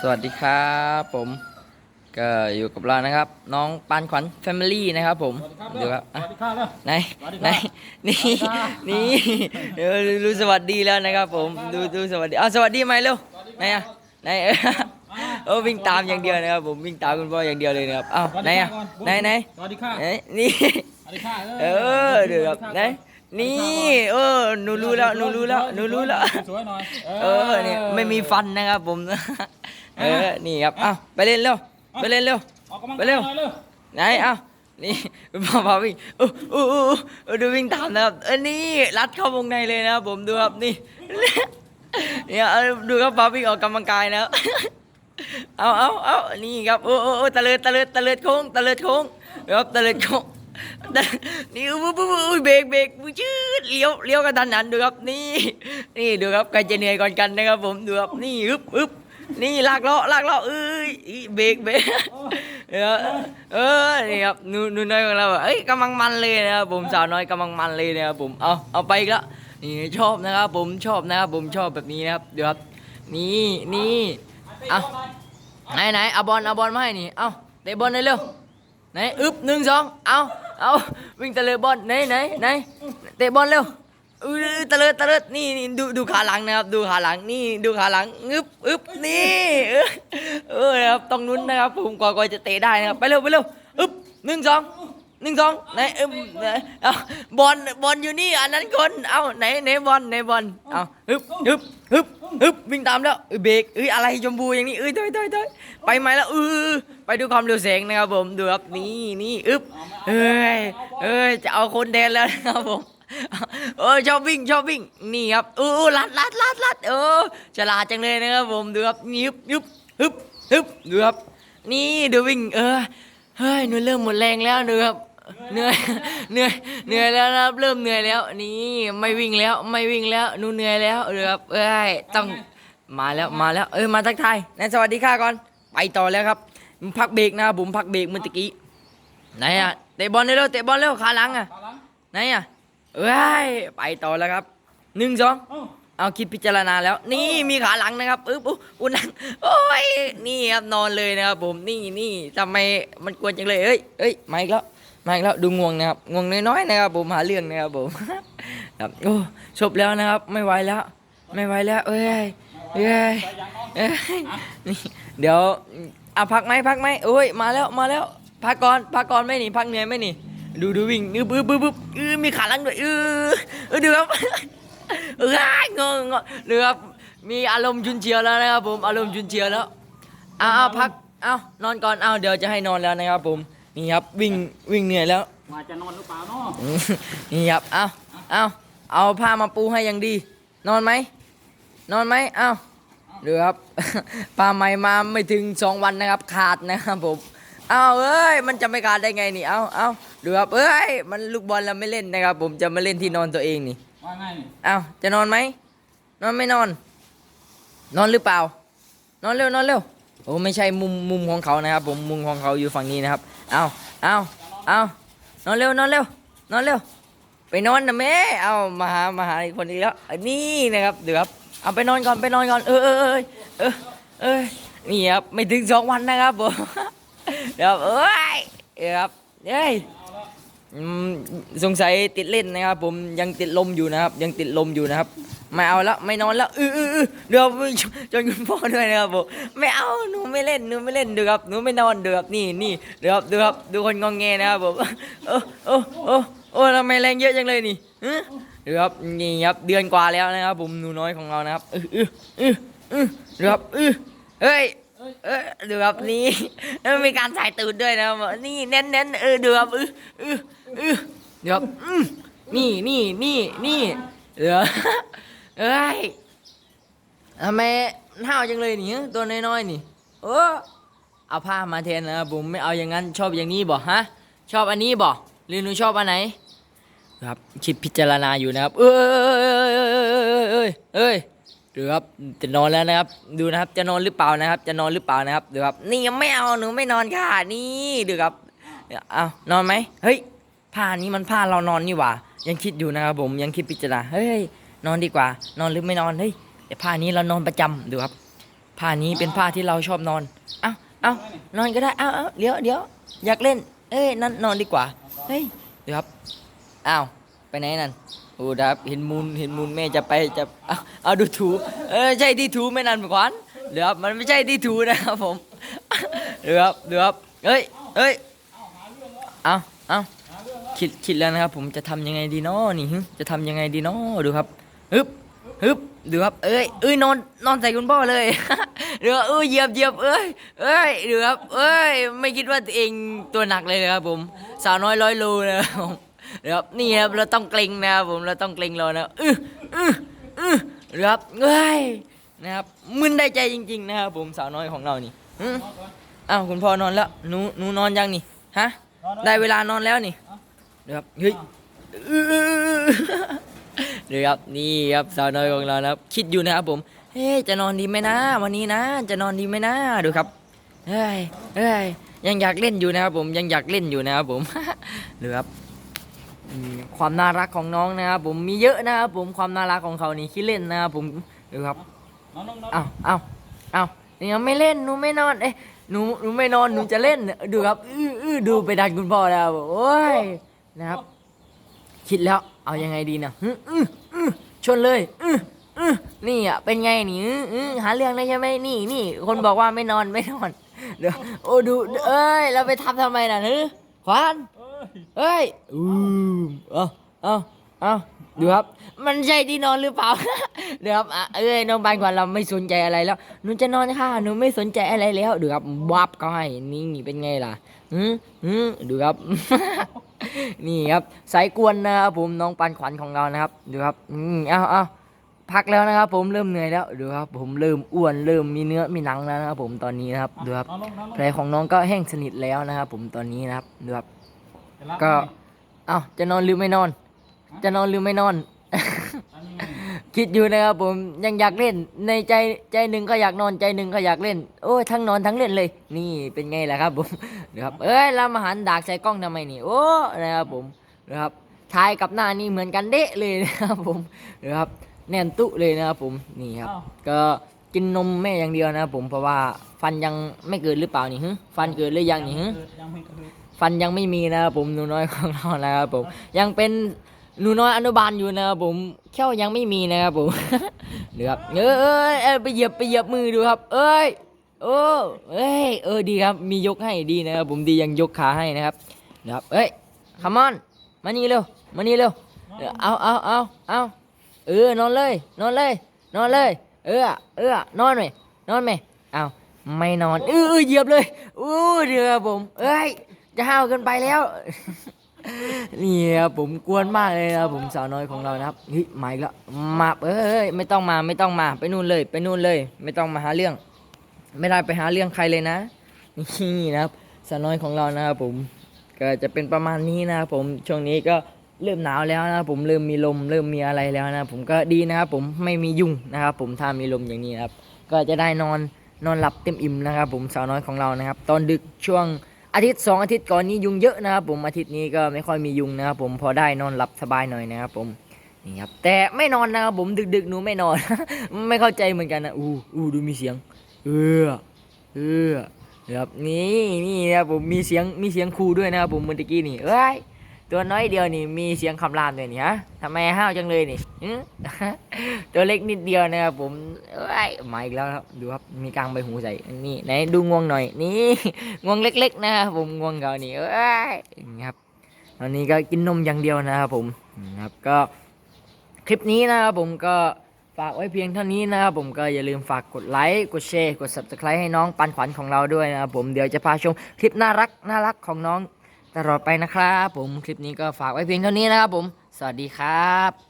สวัสดีครับผมก็อยู่กับเรานะครับ น้องปานขวัญแฟมิลี่นะครับ ผมดูครับสอะวัสดีครับเด้อไหนสวัสดีครับไหนนี่สวัสดีครับนี่เดี๋ยวรู้สวัสดีแล้วนะครับ ผมดูดูสวัสดีอ้าวสวัสดีไหมเร็วไหนอะไหนเออเออวิ่งตามอย่างเดียวนะครับ ผมวิ่งตามคุณพ่ออย่างเดียวเลยนะครับอ้าวสวัสไหนดีอะครับก่อนไหนไหนสวัสดีค่ะไหนนี่สวัสดีค่ะเออเดี๋ยวครับไหนนี่เออหนูรู้แล้วหนูรู้แล้วหนูรู้แล้วสวยหน่อยเออเนี่ยไม่มีฟันนะครับผม เออ นี่ครับเอ้าไปเล่นเร็ว ไปเล่นเร็ว ออกกำลังไปเร็วกายหน่อยเร็วไหนเอ้านี่คุณพ่อพาวิ่งอู้อู้อู้อู้ดูวิ่งตามนะครับ เออ นี่รัดเข้าวงในเลยนะครับผมดูครับนี่ เนี่ยเอาดูครับพาวิ่งออกกำลังกายนะครับ เอาเอาเอานี่ครับโอ้โอ้โอ้ตะเลิดตะเลิดตะเลิดโค้งตะเลิดโค้งครับตะเลิดโค้งตะนี่อู้อู้อู้อู้เบรกเบรกอู้ชืดเลี้ยวเลี้ยวกันทันหันดูครับนี่ นี่ดูครับใครจะเหนื่อยก่อนกันนะครับผมดูครับนี่อึบอึบ นี่ลากล้อลากล้อเอ้ยอีเบรกเบรกเออเออนี่ครับหนูหนูน้อยของเราอะเอ้ยกำลังมันเลยนะครับผมสาวน้อยกำลังมันเลยนะครับผมเอาเอาไปอีกแล้วนี่ชอบนะครับ ผมชอบนะครับผมชอบแบบนี้นะครับเดี๋ยวครับนี่นี่เอาไหนไหนเอาบอลเอาบอลมาให้นี่เอาเตะบอลเลยเร็วไหนอึบหนึ่งสองเอาเอาวิ่งตะเลยบอลไหนไหนไหนเตะบอลเร็ว อือตะเลิดตะเลิดนี่นี่ดูดูขาหลังนะครับ ดูขาหลังนี่ดูขาหลังอึบอึบนี่เออเออนะครับต้องนุ้นนะครับผมกว่ากว่าจะเตะได้นะครับไปเร็วไปเร็วอึบหนึ่งสองหนึ่งสองไหนอึบไหนเอาบอลบอลอยู่นี่อันนั้นคนเอาไหนไหนบอลไหนบอลเอาอึบอึบอึบอึบวิ่งตามแล้วเอ้ยเบรกเอ้ยอะไรชมพูอย่างนี้เอ้ยถอยถอยถอยไปไหมแล้วเออไปดูความเร็วแสงนะครับผมดูครับนี่นี่อึบเอ้ยเอ้ยจะเอาคนแดนแล้วนะครับผม เออชอบวิ่งชอบวิ่งนี่ครับเออลัดลัดลัดลัดเออฉลาดจังเลยนะครับผมดูครับนี่ฮึบฮึบฮึบฮึบดูครับนี่ดูวิ่งเออเฮ้ยหนูเริ่มหมดแรงแล้วดูครับเหนื่อยเหนื่อยเหนื่อยแล้วนะครับเริ่มเหนื่อยแล้ว นี่ไม่วิ่งแล้วไม่วิ่งแล้วหนูเหนื่อยแล้วดูครับเอ้ยต้องมาแล้วมาแล้วเออมาทักทายนายสวัสดีค่ะก่อน ไปต่อแล้วครับพักเบรกนะครับผมพักเบรกเมื่อตะกี้ไหนอะเตะบอลเร็วๆเตะบอลเร็วขาหลังอะขาหลังไหนอะ เอ้ยไปต่อแล้วครับหนึ่งสองเอ้าเอาคิดพิจารณาแล้ว นี่มีขาหลังนะครับอึ๊บอุ๊บอุ่นนั่งโอ้ยนี่ครับนอนเลยนะครับ ผมนี่นี่ทำไมมันกวนจังเลยเอ้ยเอ้ยมาอีกแล้วมาอีกแล้วดูง่วงนะครับง่วงน้อยๆนะครับ ผมหาเรื่องนะครับผม ครับโอ้จบแล้วนะครับ ไม่ไหวแล้ว ไม่ไหวแล้ว เอ้ยเอ้ยเอ้ยนี่เดี๋ยวเอาพักไหมพักไหมโอ้ยมาแล้วมาแล้วพักก่อนพักก่อนไหมนี่พักเหนื่อยไหมนี่ ดูดูวิ่งอึบอึบอึบอึบเออมีขาหลังด้วยเออเออดูครับเอองงงดูครับมีอารมณ์ชุนเฉียวแล้วนะครับผมอารมณ์ชุนเฉียวแล้วเอาเอาพักเอานอนก่อนเอาเดี๋ยวจะให้นอนแล้วนะครับผมนี่ครับวิ่งวิ่งเหนื่อยแล้วว่าจะนอนหรือเปล่าเนาะนี่ครับเอาเอาเอาผ้ามาปูให้อย่างดี นอนไหมนอนไหมเอาดูครับผ้าใหม่มาไม่ถึงสองวันนะครับขาดนะครับผมเอาเอ้ยมันจะไม่ขาดได้ไงนี่เอาเอา ดูครับเอ้ยมันลูกบอลเราไม่เล่นนะครับ ผมจะมาเล่นที่นอนตัวเองนี่ว่าไงนี่เอาจะนอนไหมนอนไม่นอน นอนหรือเปล่า นอนเร็วนอนเร็วโอ้ไม่ใช่มุมมุมของเขานะครับ ผมมุมของเขาอยู่ฝั่งนี้นะครับเอาเอาเอานอนเร็วนอนเร็วนอนเร็ว ไปนอนนะแม่เอามาหามาหาอีกคนอีกแล้วอันนี่นะครับเดี๋ยวครับเอาไปนอนก่อนไปนอนก่อนเออเออเออเออเออนี่ครับไม่ถึงสองวันนะครับผมเดี๋ยวเอ้ยเดี๋ยวครับเฮ้ย อืมสงสัยติดเล่นนะครับ ผมยังติดลมอยู่นะครับ ยังติดลมอยู่นะครับ ไม่เอาแล้วไม่นอนแล้วอืออืออื้อเดี๋ยวจนคุณพ่อด้วยนะครับผมไม่เอาหนูไม่เล่นหนูไม่เล่นดูครับหนูไม่นอนดูครับนี่นี่ดูครับดูครับดูคนงองแงนะครับผมโอ้โอ้โอ้โอ้ทำไมแรงเยอะจังเลยนี่ดูครับนี่ครับเดือนกว่าแล้วนะครับ ผมหนูน้อยของเรานะครับอืออืออืออือดูครับอือเฮ้ย เออดูครับนี่แล้วมีการใส่ตูดด้วยนะครับนี่เน้นเน้นเออดูครับเออเออเออดูครับอืมนี่นี่นี่นี่เดี๋ยวเอ้ยทำไมห้าวจังเลยนี่ตัวน้อยๆนี่เออเอาผ้ามาแทนนะครับผมไม่เอาอย่างนั้นชอบอย่างนี้บ่ฮะ ชอบอันนี้บ่หรือหนูชอบอันไหน ครับคิดพิจารณาอยู่นะครับ เอ้ยเอ้ยเอ้ยเอ้ยเอ้ย ดูครับจะนอนแล้วนะครับ ดูนะครับ จะนอนหรือเปล่านะครับ จะนอนหรือเปล่านะครับดูครับ นี่ยังไม่เอาหนูไม่นอนค่ะนี่ดูครับเอานอนไหมเฮ้ยผ้านี้มันผ้าเรานอนนี่หว่า ยังคิดอยู่นะครับผมยังคิดพิจารณาเฮ้ยนอนดีกว่า นอนหรือไม่นอนเฮ้ยแต่ผ้านี้เรานอนประจำดูครับผ้านี้เป็นผ้าที่เราชอบนอนเอ้าเอ้านอนก็ได้เอ้าเอ้าเดี๋ยวเดี๋ยวอยากเล่น เอ้ยนั่นนอนดีกว่าเฮ้ยเดี๋ยวครับอ้าวไปไหนนั่น โอ้ดับเห็นมูลเห็นมูลแม่จะไปจะเอาเอาดูถูเออใช่ที่ถูไม่นันขวัญเดี๋ยวครับมันไม่ใช่ที่ถูนะครับผมเดี๋ยวครับเดี๋ยวครับเฮ้ยเฮ้ยเอาเอาคิดคิดแล้วนะครับผมจะทำยังไงดีนาะนี่ฮึจะทำยังไงดีนาะดูครับฮึบฮึบดูครับเอ้ยเอ้ยนอนนอนใส่คุณพ่อเลยเดี๋ยวเอ้ยเหยียบเหยียบเอ้ยเอ้ยดูครับเอ้ยไม่คิดว่าตัวเองตัวหนักเลยนะครับผมสาวน้อยร้อยโลนะครับผม เดี๋ยวครับนี่ครับเราต้องเกรงนะครับผมเราต้องเกรงรอนะอืออืออือเดี๋ยวครับเอ้ยนะครับมึนได้ใจจริง ๆ นะครับผมสาวน้อยของเรานี่อืออ้าวคุณพ่อนอนแล้วหนูหนูนอนยังนี่ฮะได้เวลานอนแล้วนี่เดี๋ยวครับเฮ้ยอื้อเดี๋ยวครับนี่ครับสาวน้อยของเรานะครับ คิดอยู่นะครับผมเฮ้ยจะนอนดีไหมนะ วันนี้นะ จะนอนดีไหมนะดูครับเฮ้ยเฮ้ยยังอยากเล่นอยู่นะครับผมยังอยากเล่นอยู่นะครับผมเดี๋ยวครับอืม ความน่ารักของน้องนะครับผมมีเยอะนะครับผมความน่ารักของเขานี่ขี้เล่นนะครับผมดูครับนอนลงนอนเอาเอาเอายังไม่เล่นหนูไม่นอนเอ้ยหนูหนูไม่นอนหนูจะเล่นดูครับอื้ออื้อดูไปดันคุณพ่อแล้วโอ้ยนะครับ คิดแล้วเอายังไงดีนะอื้ออื้ออื้อชนเลยอื้ออื้อนี่อะเป็นไงนี่อื้ออื้อหาเรื่องเลยใช่ไหมนี่นี่คนบอกว่าไม่นอนไม่นอนเดี๋ยวโอ้ดูเอ้ยเราไปทำทำไมน่ะนึขวาน เอ้ยเอ้ยอืมเอาเอาเอาดูครับ มันใช่ที่นอนหรือเปล่า เดี๋ยวครับอะเอ้ยน้องบานกว่าเราไม่สนใจอะไรแล้วหนูจะนอนค่ะหนูไม่สนใจอะไรแล้วดูครับวับก็ให้นี่เป็นไงล่ะอืมอืมดูครับ นี่ครับสายกวนนะครับผมน้องปันขวัญของเรานะครับ ดูครับอืมเอาเอาพักแล้วนะครับ ผมเริ่มเหนื่อยแล้วดูครับ ผมเริ่มอ้วนเริ่มมีเนื้อมีหนังแล้วนะครับ ผมตอนนี้นะครับดูครับนอนลงนอนลงแผลของน้องก็แห้งสนิทแล้วนะครับ ผมตอนนี้นะครับดูครับ จะรับก็ไหมเอ้าจะนอนหรือไม่นอน จะนอนหรือไม่นอน อันนี้คิดอยู่นะครับผมยังอยากเล่นในใจใจหนึ่งก็อยากนอนใจหนึ่งก็อยากเล่น โอ้ยทั้งนอนทั้งเล่นเลย นี่เป็นไงล่ะครับผมนะครับเอ้ยเรามาหันดากใส่กล้องทำไมนี่โอ้นะครับผมนะครับถ่ายกับหน้านี่เหมือนกันเดะเลยนะครับผมนะครับแน่นตุเลยนะครับผมนี่ครับอ้าวก็กินนมแม่อย่างเดียวนะครับผมเพราะว่าฟันยังไม่เกิดหรือเปล่านี่ฮึฟันเกิดหรือยังนี่ฮึยังไม่เกิด ฟันยังไม่มีนะครับผมหนูน้อยของเรานะครับผม ยังเป็นหนูน้อยอนุบาลอยู่นะครับผมเขี้ยวยังไม่มีนะครับผมเดี๋ยวครับเอ้ยเออไปเหยียบไปเหยียบมือดูครับ เอ้ยโอ้เอ้ยเออดีครับ มียกให้ดีนะครับผมดียังยกขาให้นะครับเดี๋ยวครับเอ้ยคัมอนมานี่เร็วมานี่เร็วเอาเอาเอาเอาเออนอนเลย นอนเลย นอนเลย เออเออนอนไหมนอนไหมเอาไม่นอนเออเหยียบเลยอู้เดี๋ยวครับผมเอ้ย จะห้าวเกินไปแล้ว นี่ครับผมกวนมากเลยนะครับผมสาวน้อยของเรานะครับเฮ้ยมาอีกแล้วมาเอ้ยไม่ต้องมาไม่ต้องมาไปนู่นเลย ไปนู่นเลย ไม่ต้องมาหาเรื่อง ไม่ได้ไปหาเรื่องใครเลยนะนี่นะครับสาวน้อยของเรานะครับผม ก็จะเป็นประมาณนี้นะครับผมช่วงนี้ก็เริ่มหนาวแล้วนะครับผมเริ่มมีลมเริ่มมีอะไรแล้วนะครับผมก็ดีนะครับผมไม่มียุงนะครับผมถ้ามีลมอย่างนี้นะครับ ก็จะได้นอนนอนหลับเต็มอิ่มนะครับผมสาวน้อยของเรานะครับ ตอนดึกช่วง อาทิตย์สองอาทิตย์ก่อนนี้ยุงเยอะนะครับผมอาทิตย์นี้ก็ไม่ค่อยมียุงนะครับผมพอได้นอนหลับสบายหน่อยนะครับผมนี่ครับแต่ไม่นอนนะครับผมดึกๆหนูไม่นอน ไม่เข้าใจเหมือนกันนะอู้อู้ดูมีเสียง เออเออครับนี่นี่นะครับผมมีเสียงมีเสียงครูด้วยนะครับผมเมื่อตะกี้นี่เอ้ย ตัวน้อยเดียวนี่มีเสียงคำรามด้วยนี่ฮะทำไมห้าวจังเลยนี่ตัวเล็กนิดเดียวนะครับผมเอ้ยมาอีกแล้วครับดูครับมีกลางใบหูใส่นี่ไหนดูงวงหน่อยนี่งวงเล็ก ๆ นะครับผมงวงเขานี่เอ้ยนี่ครับตอนนี้ก็กินนมอย่างเดียวนะครับผมนะครับก็คลิปนี้นะครับผมก็ฝากไว้เพียงเท่านี้นะครับผมก็อย่าลืมฝากกดไลค์กดแชร์กด subscribe ให้น้องปันขวัญของเราด้วยนะครับผมเดี๋ยวจะพาชมคลิปน่ารักน่ารักของน้อง ตลอดไปนะครับ ผมคลิปนี้ก็ฝากไว้เพียงเท่านี้นะครับผม สวัสดีครับ